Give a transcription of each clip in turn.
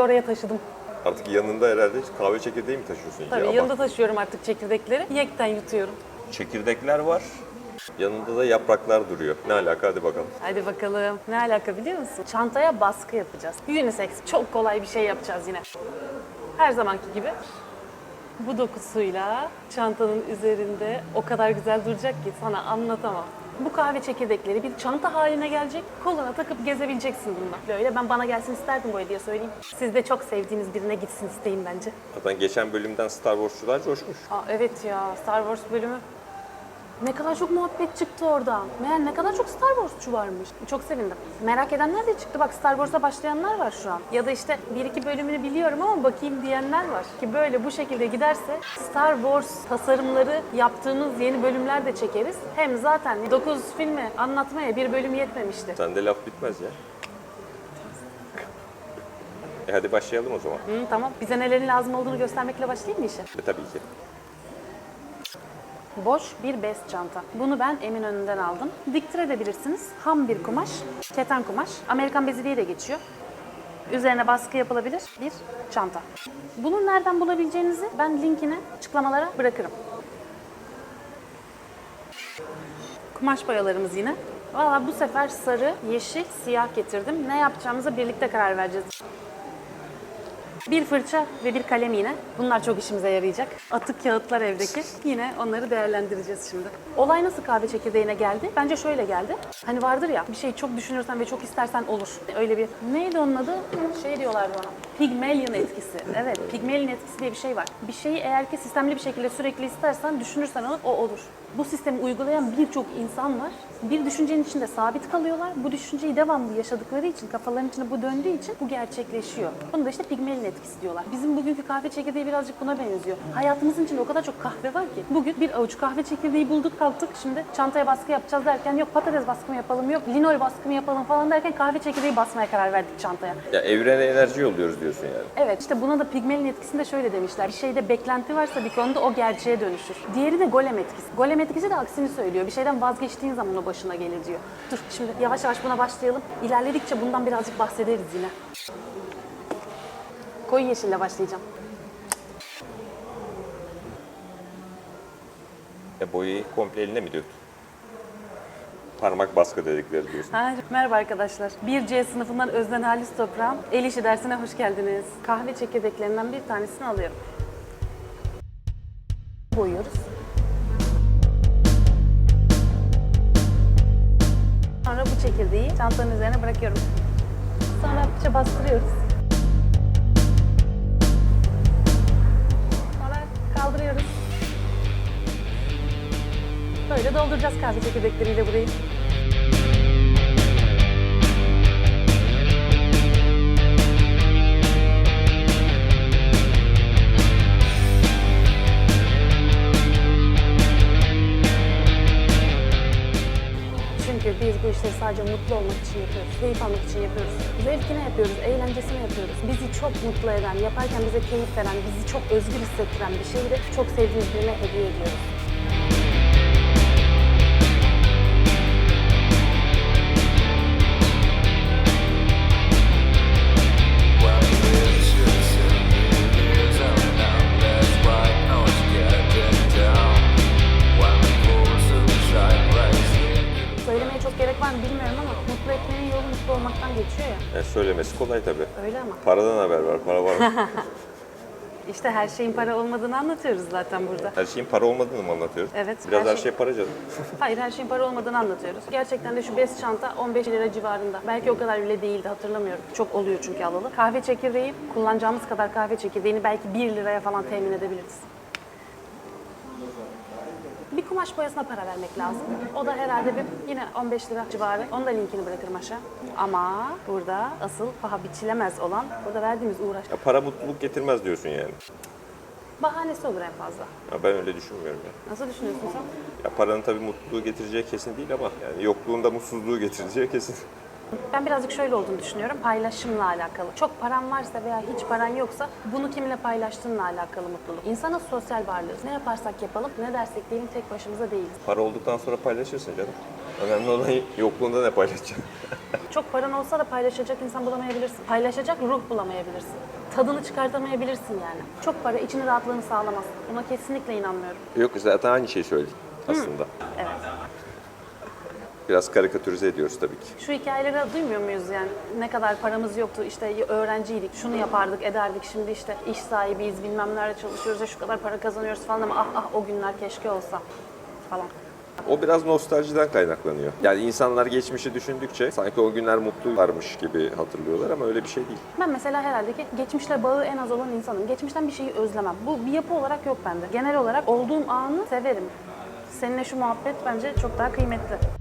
çantayı oraya taşıdım. Artık yanında herhalde kahve çekirdeği mi taşıyorsun? Tabii Ya yanında taşıyorum artık çekirdekleri. Yekten yutuyorum. Çekirdekler var. Yanında da yapraklar duruyor. Ne alaka hadi bakalım. Hadi bakalım. Ne alaka biliyor musun? Çantaya baskı yapacağız. Unisex. Çok kolay bir şey yapacağız yine. Her zamanki gibi. Bu dokusuyla çantanın üzerinde o kadar güzel duracak ki sana anlatamam. Bu kahve çekirdekleri bir çanta haline gelecek. Koluna takıp gezebileceksin bununla. Böyle ben bana gelsin isterdim bu hediye söyleyeyim. Siz de çok sevdiğiniz birine gitsin isteyin bence. Zaten geçen bölümden Star Wars'çular coşmuş. Aa, evet ya Star Wars bölümü. Ne kadar çok muhabbet çıktı oradan. Meğer ne kadar çok Star Wars'çu varmış. Çok sevindim. Merak edenler de çıktı. Bak Star Wars'a başlayanlar var şu an. Ya da işte bir iki bölümünü biliyorum ama bakayım diyenler var. Ki böyle bu şekilde giderse Star Wars tasarımları yaptığımız yeni bölümler de çekeriz. Hem zaten 9 filmi anlatmaya bir bölüm yetmemişti. Sende laf bitmez ya. E hadi başlayalım o zaman. Hı, tamam. Bize nelerin lazım olduğunu göstermekle başlayayım mı işe? E tabii ki. Boş bir bez çanta. Bunu ben Eminönü'nden aldım. Diktir edebilirsiniz. Ham bir kumaş, keten kumaş. Amerikan bezi diye de geçiyor. Üzerine baskı yapılabilir bir çanta. Bunu nereden bulabileceğinizi ben linkini açıklamalara bırakırım. Kumaş boyalarımız yine. Valla bu sefer sarı, yeşil, siyah getirdim. Ne yapacağımıza birlikte karar vereceğiz. Bir fırça ve bir kalem yine. Bunlar çok işimize yarayacak. Atık kağıtlar evdeki. Yine onları değerlendireceğiz şimdi. Olay nasıl kahve çekirdeğine geldi? Bence şöyle geldi. Hani vardır ya bir şeyi çok düşünürsen ve çok istersen olur. Öyle bir neydi onun adı? Şey diyorlardı ona. Pygmalion etkisi. Evet, Pygmalion etkisi diye bir şey var. Bir şeyi eğer ki sistemli bir şekilde sürekli istersen, düşünürsen olur, o olur. Bu sistemi uygulayan birçok insan var. Bir düşüncenin içinde sabit kalıyorlar. Bu düşünceyi devamlı yaşadıkları için, kafalarının içinde bu döndüğü için bu gerçekleşiyor. Bunu da işte Pygmalion etkisi diyorlar. Bizim bugünkü kahve çekirdeği birazcık buna benziyor. Hayatımızın içinde o kadar çok kahve var ki. Bugün bir avuç kahve çekirdeği bulduk kalktık. Şimdi çantaya baskı yapacağız derken yok patates baskı mı yapalım, yok linol baskı mı yapalım falan derken kahve çekirdeği basmaya karar verdik çantaya. Ya evrene enerji yolluyoruz diyorsun yani. Evet işte buna da Pygmalion etkisinde şöyle demişler. Bir şeyde beklenti varsa bir konuda o gerçeğe dönüşür. Diğeri de golem etkisi. Golem etkisi de aksini söylüyor. Bir şeyden vazgeçtiğin zaman o başına gelir diyor. Dur şimdi yavaş yavaş buna başlayalım. İlerledikçe bundan birazcık bahsederiz yine. Koyu yeşille başlayacağım. E boyayı komple eline mi döktün? Parmak baskı dedikleri diyorsun. Ha, merhaba arkadaşlar. 1C sınıfından Özden Halis Toprağım. El işi dersine hoş geldiniz. Kahve çekirdeklerinden bir tanesini alıyorum. Boyuyoruz. Çekirdeği çantanın üzerine bırakıyorum. Sonra hafifçe bastırıyoruz. Sonra kaldırıyoruz. Böyle dolduracağız kahve çekirdekleriyle burayı. İşleri sadece mutlu olmak için yapıyoruz, keyif almak için yapıyoruz. Zevkine yapıyoruz, eğlencesine yapıyoruz. Bizi çok mutlu eden, yaparken bize keyif veren, bizi çok özgür hissettiren bir şeyi de çok sevdiğimiz birine hediye ediyoruz. Paradan haber var, para var. İşte her şeyin para olmadığını anlatıyoruz zaten burada. Her şeyin para olmadığını mı anlatıyoruz? Evet, Biraz her her şey- şey para canım. Hayır her şeyin para olmadığını anlatıyoruz. Gerçekten de şu bez çanta 15 lira civarında. Belki o kadar bile değildi hatırlamıyorum. Çok oluyor çünkü alalı. Kahve çekirdeği kullanacağımız kadar kahve çekirdeğini belki 1 liraya falan temin edebiliriz. Kumaş boyasına para vermek lazım. O da herhalde bir yine 15 lira civarı. Onun da linkini bırakırım aşağı. Ama burada asıl paha biçilemez olan burada verdiğimiz uğraş. Ya para mutluluk getirmez diyorsun yani. Bahanesi olur en fazla. Ya ben öyle düşünmüyorum ya. Nasıl düşünüyorsun sen? Ya paranın tabii mutluluğu getireceği kesin değil ama yani yokluğunda mutsuzluğu getireceği kesin. Ben birazcık şöyle olduğunu düşünüyorum. Paylaşımla alakalı. Çok paran varsa veya hiç paran yoksa bunu kiminle paylaştığınla alakalı mutluluk. İnsanız sosyal varlığız. Ne yaparsak yapalım, ne dersek diyelim tek başımıza değiliz. Para olduktan sonra paylaşırsın canım. Önemli olan yokluğunda ne paylaşacağım. Çok paran olsa da paylaşacak insan bulamayabilirsin. Paylaşacak ruh bulamayabilirsin. Tadını çıkartamayabilirsin yani. Çok para için rahatlığını sağlamaz. Buna kesinlikle inanmıyorum. Yok zaten aynı şeyi söyledik aslında. Evet. Biraz karikatürize ediyoruz tabii ki. Şu hikayeleri duymuyor muyuz yani? Ne kadar paramız yoktu, işte öğrenciydik, şunu yapardık, ederdik, şimdi işte iş sahibiyiz, bilmem nerede çalışıyoruz, ya şu kadar para kazanıyoruz falan ama ah ah o günler keşke olsa falan. O biraz nostaljiden kaynaklanıyor. Yani insanlar geçmişi düşündükçe sanki o günler mutlularmış gibi hatırlıyorlar ama öyle bir şey değil. Ben mesela herhalde ki geçmişle bağı en az olan insanım. Geçmişten bir şeyi özlemem. Bu bir yapı olarak yok bende. Genel olarak olduğum anı severim. Seninle şu muhabbet bence çok daha kıymetli.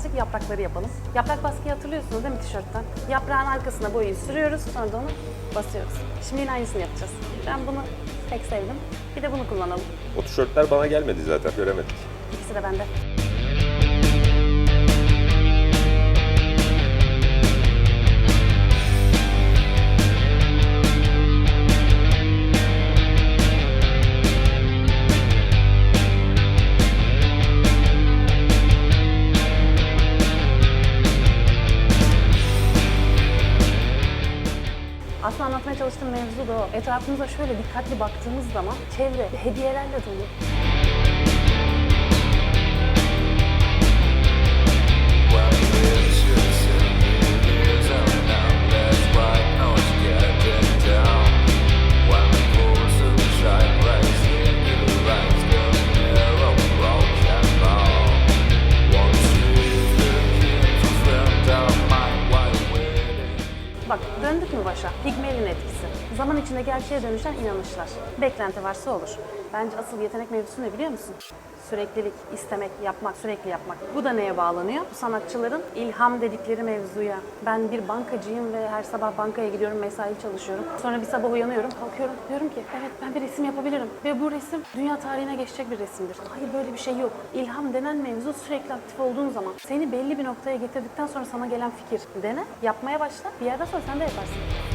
Birazcık yaprakları yapalım. Yaprak baskıyı hatırlıyorsunuz değil mi tişörtten? Yaprağın arkasına boyayı sürüyoruz, sonra da onu basıyoruz. Şimdi yine aynısını yapacağız. Ben bunu pek sevdim. Bir de bunu kullanalım. O tişörtler bana gelmedi zaten göremedik. İkisi de bende. Aslında anlatmaya çalıştığım mevzu da o. Etrafımıza şöyle dikkatli baktığımız zaman çevre hediyelerle dolu. İçinde gerçeğe dönüşen inanışlar. Beklenti varsa olur. Bence asıl yetenek mevzusu ne biliyor musun? Süreklilik, istemek, yapmak, sürekli yapmak. Bu da neye bağlanıyor? Bu sanatçıların ilham dedikleri mevzuya. Ben bir bankacıyım ve her sabah bankaya gidiyorum, mesai çalışıyorum. Sonra bir sabah uyanıyorum, kalkıyorum. Diyorum ki evet ben bir resim yapabilirim. Ve bu resim dünya tarihine geçecek bir resimdir. Hayır böyle bir şey yok. İlham denen mevzu sürekli aktif olduğun zaman seni belli bir noktaya getirdikten sonra sana gelen fikir. Dene, yapmaya başla. Bir yerden sonra sen de yaparsın.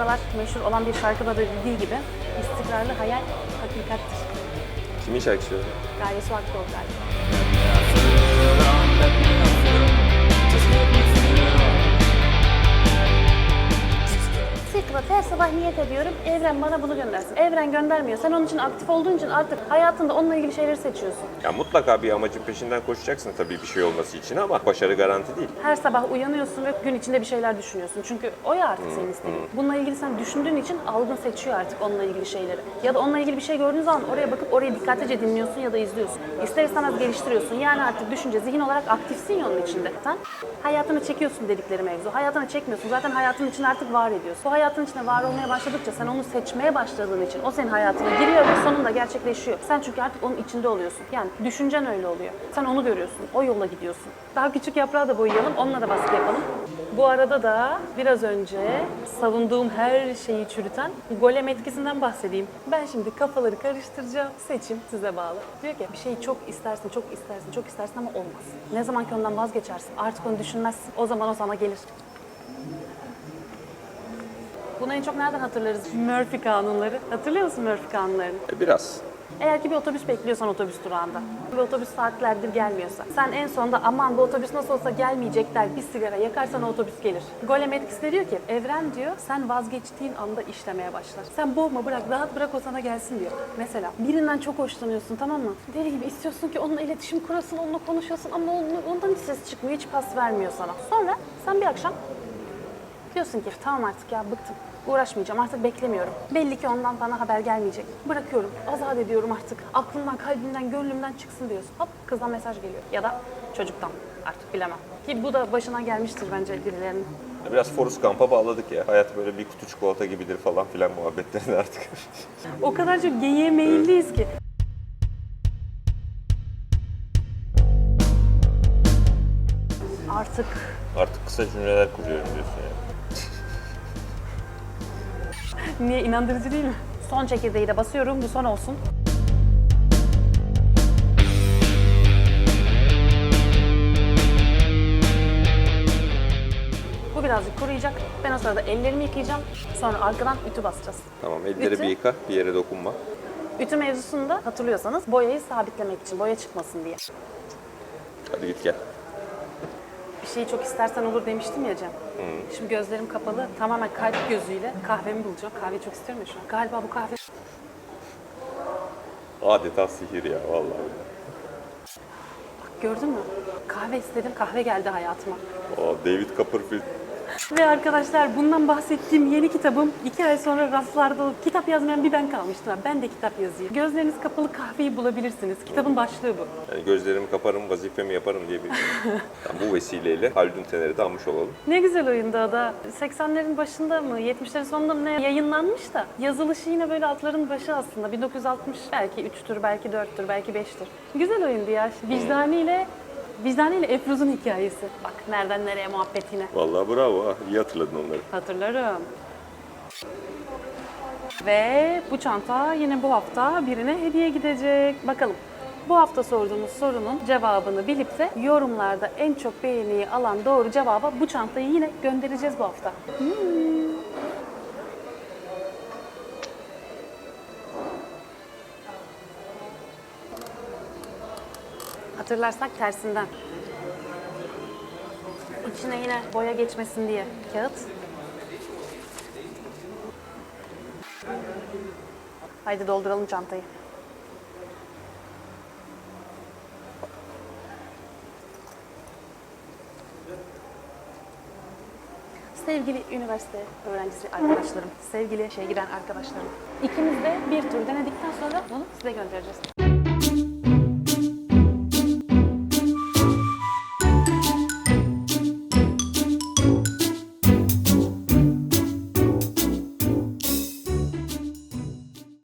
Aralar meşhur olan bir şarkıda da dediği gibi istikrarlı hayal hakikattir. Kimin şarkısı söylüyor? Gaye Su Akdoğdu galiba. Secret her sabah niyet ediyorum. Evren bana bunu göndersin. Evren göndermiyor. Sen onun için aktif olduğun için artık hayatında onunla ilgili şeyleri seçiyorsun. Ya mutlaka bir amacın peşinden koşacaksın tabii bir şey olması için ama başarı garanti değil. Her sabah uyanıyorsun ve gün içinde bir şeyler düşünüyorsun. Çünkü o ya artık senin istediğin. Bununla ilgili sen düşündüğün için algın seçiyor artık onunla ilgili şeyleri. Ya da onunla ilgili bir şey gördüğün zaman oraya bakıp orayı dikkatlice dinliyorsun ya da izliyorsun. İster istemez geliştiriyorsun. Yani artık düşünce, zihin olarak aktifsin ya onun içinde. Sen hayatını çekiyorsun dedikleri mevzu. Hayatını çekmiyorsun. Zaten hayatın içinde artık var ediyorsun. Bu hayatın içinde var olmaya başladıkça sen onu seçmeye başladığın için o senin hayatına giriyor ve sonunda gerçekleşiyor. Sen çünkü artık onun içinde oluyorsun. Yani düşüncen öyle oluyor. Sen onu görüyorsun. O yola gidiyorsun. Daha küçük yaprağı da boyayalım. Onunla da baskı yapalım. Bu arada da biraz önce savunduğum her şeyi çürüten golem etkisinden bahsedeyim. Ben şimdi kafaları karıştıracağım. Seçim size bağlı. Diyor ki bir şeyi çok istersin, çok istersin, çok istersin ama olmaz. Ne zaman ki ondan vazgeçersin, artık onu düşünmezsin. O zaman o sana gelir. Bunu en çok nereden hatırlarız? Murphy kanunları. Hatırlıyor musun Murphy kanunlarını? E, Biraz. Eğer ki bir otobüs bekliyorsan otobüs durağında ve otobüs saatlerdir gelmiyorsa sen en sonunda aman bu otobüs nasıl olsa gelmeyecek der bir sigara yakarsan o otobüs gelir. Golem etkisi de diyor ki evren diyor sen vazgeçtiğin anda işlemeye başlar. Sen boğma bırak rahat bırak o sana gelsin diyor. Mesela birinden çok hoşlanıyorsun tamam mı? Deli gibi istiyorsun ki onunla iletişim kurasın onunla konuşasın ama onunla- ondan hiç ses çıkmıyor hiç pas vermiyor sana. Sonra sen bir akşam Diyorsun ki tamam artık ya bıktım. Uğraşmayacağım artık beklemiyorum. Belli ki ondan bana haber gelmeyecek. Bırakıyorum. Azat ediyorum artık. Aklımdan, kalbimden, gönlümden çıksın diyorsun. Hop kızdan mesaj geliyor. Ya da çocuktan artık bilemem. Ki bu da başına gelmiştir bence birilerinin. Biraz Forrest Gump'a bağladık ya. Hayat böyle bir kutu çikolata gibidir falan filan muhabbetlerini artık. O kadar çok geyiğe meyilliyiz ki. Artık artık kısa cümleler kuruyorum diyorsun ya. Niye inandırıcı değil mi? Son çekirdeği de basıyorum. Bu son olsun. Bu birazcık kuruyacak. Ben o sırada ellerimi yıkayacağım. Sonra arkadan ütü basacağız. Tamam elleri Ütü. bir yıka bir yere dokunma. Ütü mevzusunda hatırlıyorsanız boyayı sabitlemek için, boya çıkmasın diye. Hadi git gel. Bir şeyi çok istersen olur demiştim ya Cem. Şimdi gözlerim kapalı, tamamen kalp gözüyle kahvemi bulacağım. Kahveyi çok istiyorum ya şu an. Galiba bu kahve... Adeta sihir ya vallahi. Bak gördün mü? Kahve istedim, kahve geldi hayatıma. Aa, David Copperfield. Ve arkadaşlar bundan bahsettiğim yeni kitabım iki ay sonra raflarda kitap yazmayan bir ben kalmıştım. Ben de kitap yazayım. Gözleriniz kapalı kahveyi bulabilirsiniz. Kitabın başlığı bu. Yani gözlerimi kaparım, vazifemi yaparım diye bir yani bu vesileyle Haldun Tener'i de almış olalım. Ne güzel oyundu o da. 80'lerin başında mı, 70'lerin sonunda mı ne yayınlanmış da. Yazılışı yine böyle atların başı aslında. 1960 belki 3'tür, belki 4'tür, belki 5'tir. Güzel oyundu ya. Vicdani ile Vicdani ile Efruz'un hikayesi. Bak nereden nereye muhabbetine. Vallahi bravo ha. İyi hatırladın onları. Hatırlarım. Ve bu çanta yine bu hafta birine hediye gidecek. Bakalım. Bu hafta sorduğumuz sorunun cevabını bilip de yorumlarda en çok beğeniyi alan doğru cevaba bu çantayı yine göndereceğiz bu hafta. Hmm. Hatırlarsak tersinden. İçine yine boya geçmesin diye kağıt. Haydi dolduralım çantayı. Sevgili üniversite öğrencisi arkadaşlarım, sevgili şey giren arkadaşlarım. İkimiz de bir tur denedikten sonra bunu size göndereceğiz.